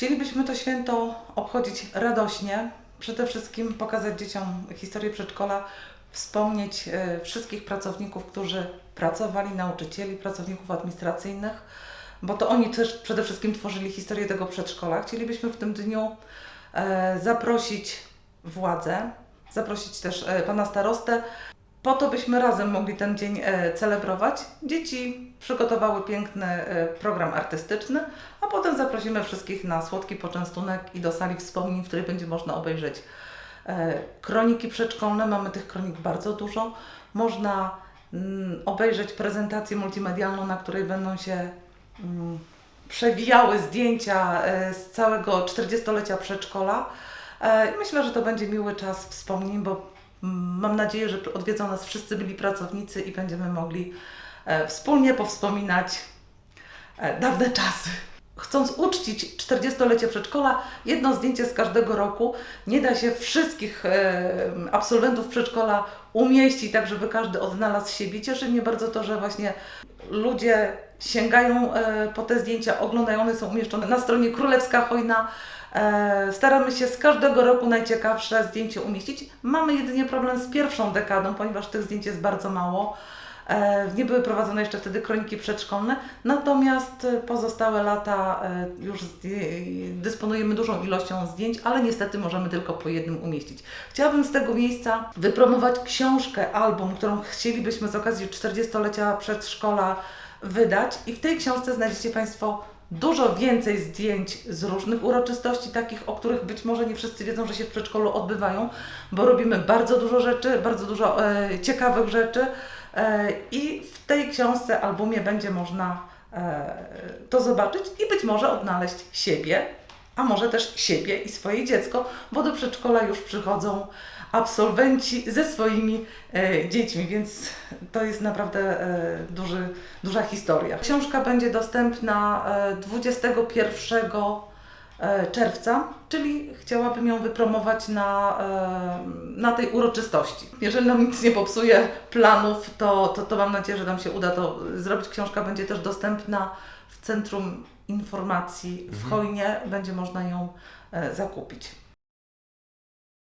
Chcielibyśmy to święto obchodzić radośnie, przede wszystkim pokazać dzieciom historię przedszkola, wspomnieć e, wszystkich pracowników, którzy pracowali, nauczycieli, pracowników administracyjnych, bo to oni też przede wszystkim tworzyli historię tego przedszkola. Chcielibyśmy w tym dniu e, zaprosić władzę, zaprosić też e, pana starostę, po to byśmy razem mogli ten dzień e, celebrować. Dzieci przygotowały piękny e, program artystyczny, a potem zaprosimy wszystkich na słodki poczęstunek i do sali wspomnień, w której będzie można obejrzeć e, kroniki przedszkolne. Mamy tych kronik bardzo dużo. Można mm, obejrzeć prezentację multimedialną, na której będą się mm, przewijały zdjęcia z całego 40-lecia przedszkola. Myślę, że to będzie miły czas wspomnień, bo mam nadzieję, że odwiedzą nas wszyscy byli pracownicy i będziemy mogli e, wspólnie powspominać e, dawne czasy. Chcąc uczcić 40-lecie przedszkola, jedno zdjęcie z każdego roku. Nie da się wszystkich absolwentów przedszkola umieścić, tak żeby każdy odnalazł siebie. Cieszy mnie bardzo to, że właśnie ludzie sięgają e, po te zdjęcia, oglądają, one są umieszczone na stronie Królewska Hojna. E, staramy się z każdego roku najciekawsze zdjęcie umieścić. Mamy jedynie problem z pierwszą dekadą, ponieważ tych zdjęć jest bardzo mało. E, Nie były prowadzone jeszcze wtedy kroniki przedszkolne, natomiast e, pozostałe lata e, już zdję- dysponujemy dużą ilością zdjęć, ale niestety możemy tylko po jednym umieścić. Chciałabym z tego miejsca wypromować książkę, album, którą chcielibyśmy z okazji 40-lecia przedszkola wydać i w tej książce znajdziecie Państwo dużo więcej zdjęć z różnych uroczystości, takich, o których być może nie wszyscy wiedzą, że się w przedszkolu odbywają, bo robimy bardzo dużo rzeczy, bardzo dużo e, ciekawych rzeczy e, i w tej książce, albumie będzie można e, to zobaczyć i być może odnaleźć siebie, a może też siebie i swoje dziecko, bo do przedszkola już przychodzą absolwenci ze swoimi e, dziećmi, więc to jest naprawdę e, duży, duża historia. Książka będzie dostępna e, 21 e, czerwca, czyli chciałabym ją wypromować na, e, na tej uroczystości. Jeżeli nam nic nie popsuje planów, to, to, to mam nadzieję, że nam się uda to zrobić. Książka będzie też dostępna w Centrum Informacji w Chojnie, będzie można ją e, zakupić.